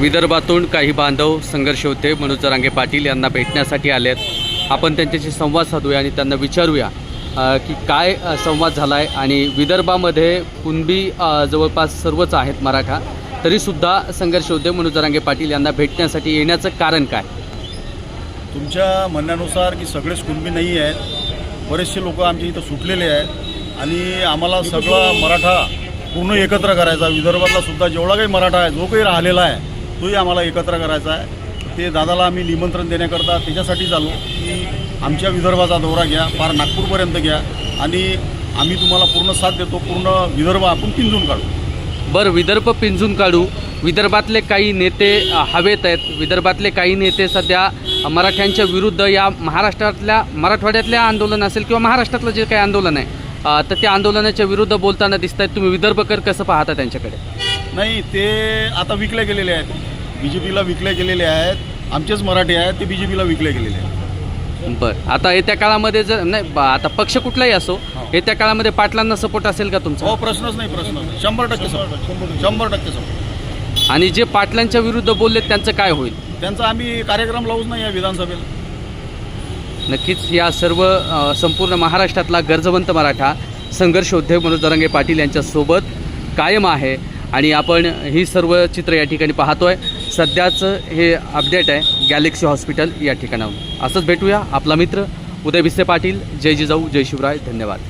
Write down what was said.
विदर्भातून काही बांधव संघर्ष होते. मनोज जरांगे पाटील यांना भेटण्यासाठी आले आहेत आपण त्यांच्याशी संवाद साधूया आणि त्यांना विचारूया की काय संवाद झाला आहे आणि विदर्भामध्ये कुणबी जवळपास सर्वच आहेत मराठा तरीसुद्धा संघर्ष होते. मनोज जरांगे पाटील यांना भेटण्यासाठी येण्याचं कारण काय? तुमच्या म्हणण्यानुसार की सगळेच कुणबी नाही आहेत. बरेचसे लोक आमच्या इथं सुटलेले आहेत. आणि आम्हाला सगळा मराठा पूर्ण एकत्र करायचा. विदर्भातला सुद्धा जेवढा काही मराठा आहे जो काही राहिलेला आहे तोही आम्हाला एकत्र करायचा आहे. ते दादाला आम्ही निमंत्रण देण्याकरता त्याच्यासाठी चालू की आमच्या विदर्भाचा दौरा घ्या पार नागपूरपर्यंत घ्या आणि आम्ही तुम्हाला पूर्ण साथ देतो पूर्ण विदर्भ आपण पिंजून काढू. बरं विदर्भ पिंजून काढू. विदर्भातले काही नेते हवेत आहेत. विदर्भातले काही नेते सध्या मराठ्यांच्या विरुद्ध या महाराष्ट्रातल्या मराठवाड्यातल्या आंदोलन असेल किंवा महाराष्ट्रातलं जे काही आंदोलन आहे तर त्या आंदोलनाच्या विरुद्ध बोलताना दिसत आहेत तुम्ही विदर्भकर कसं पाहता त्यांच्याकडे? नाही ते आता विकले गेलेले आहेत. बी जे पीला विकले गेलेले आहेत. आमचेच मराठी आहेत ते बी जे पीला विकले गेलेले आहेत. बरं. आता येत्या काळामध्ये जर नाही ब- आता पक्ष कुठलाही असो येत्या काळामध्ये पाटलांना सपोर्ट असेल का तुमचा? हो प्रश्नच नाही प्रश्न नाही. शंभर टक्के सपोर्ट शंभर टक्के सपोर्ट आणि जे पाटलांच्या विरुद्ध बोलले त्यांचं काय होईल? त्यांचा आम्ही कार्यक्रम लावूच नाही या विधानसभेला. नक्कीच या सर्व अ, संपूर्ण महाराष्ट्रातला गरजवंत मराठा संघर्ष योद्धे मनोज दरंगे पाटील यांच्यासोबत कायम आहे. आणि आपण ही सर्व चित्र या ठिकाणी पाहतोय. सध्याचं हे अपडेट आहे गॅलेक्सी हॉस्पिटल या ठिकाणाहून. असंच भेटूया. आपला मित्र उदय भिसे पाटील. जय जिजाऊ जय शिवराय. धन्यवाद.